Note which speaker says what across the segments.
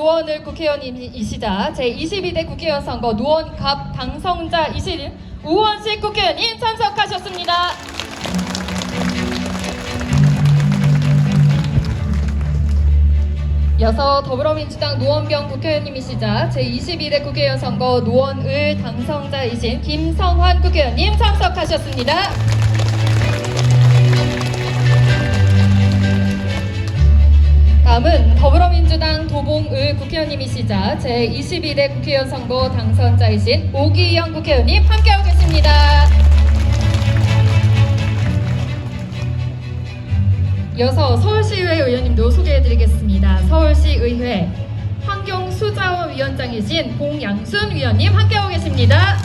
Speaker 1: 노원을 국회의원님이시자 제22대 국회의원 선거 노원갑 당선자이신 우원식 국회의원님 참석하셨습니다. 이어서 더불어민주당 노원병 국회의원님이시자 제22대 국회의원 선거 노원을 당선자이신 김성환 국회의원님 참석하셨습니다. 도봉을 국회의원님이시자 제22대 국회의원 선거 당선자이신 오기영 국회의원님 함께하고 계십니다. 이어서 서울시의회 의원님도 소개해드리겠습니다. 서울시의회 환경수 자원위원장이신 공양순 위원님 함께하고 계십니다.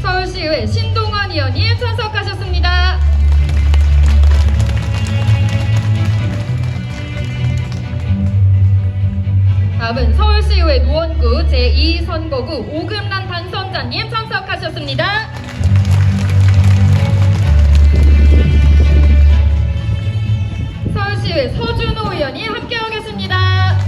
Speaker 1: 서울시의회 신동원 의원님 참석 다음은 서울시의회 노원구 제2선거구 오금란 당선자님 참석하셨습니다. 서울시의회 서준호 의원이 함께하고 계십니다.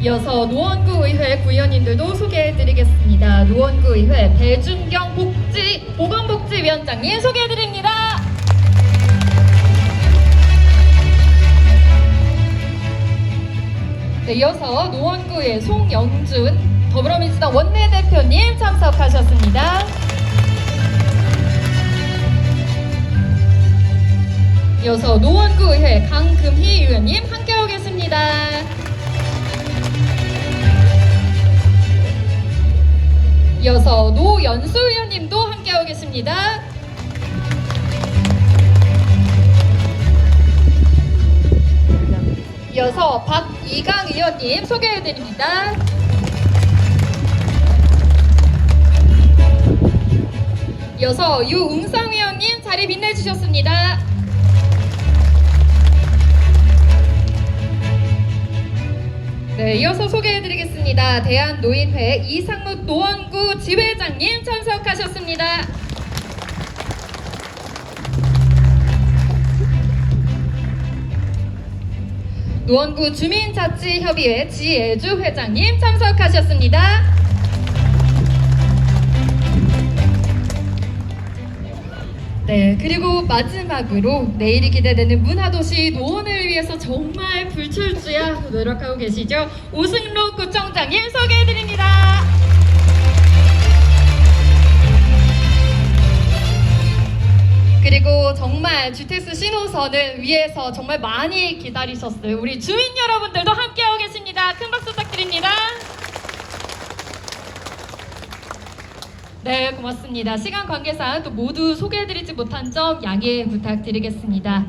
Speaker 1: 이어서 노원구 의회 구의원님들도 소개해드리겠습니다. 노원구 의회 배준경 복지 보건복지위원장님 소개해드립니다. 네, 이어서 노원구의 송영준 더불어민주당 원내대표님 참석하셨습니다. 이어서 노원구 의회 강금희 의원님 함께하고 계십니다. 이어서 노연수 의원님도 함께하고 계십니다. 이어서 박 이강 의원님 소개해드립니다. 이어서 유웅상 의원님 자리 빛내주셨습니다. 네, 이어서 소개해드리겠습니다. 대한노인회 이상무 노원구 지회장님 참석하셨습니다. 노원구 주민자치협의회 지혜주 회장님 참석하셨습니다. 네, 그리고 마지막으로 내일이 기대되는 문화도시 노원을 위해서 정말 불출주야 노력하고 계시죠? 오승로 구청장님 소개해드립니다. 그리고 정말 GTX 신호선을 위해서 정말 많이 기다리셨어요. 우리 주민 여러분들도 함께하고 계십니다. 큰 박수 부탁드립니다. 네, 고맙습니다. 시간 관계상 또 모두 소개해드리지 못한 점 양해 부탁드리겠습니다.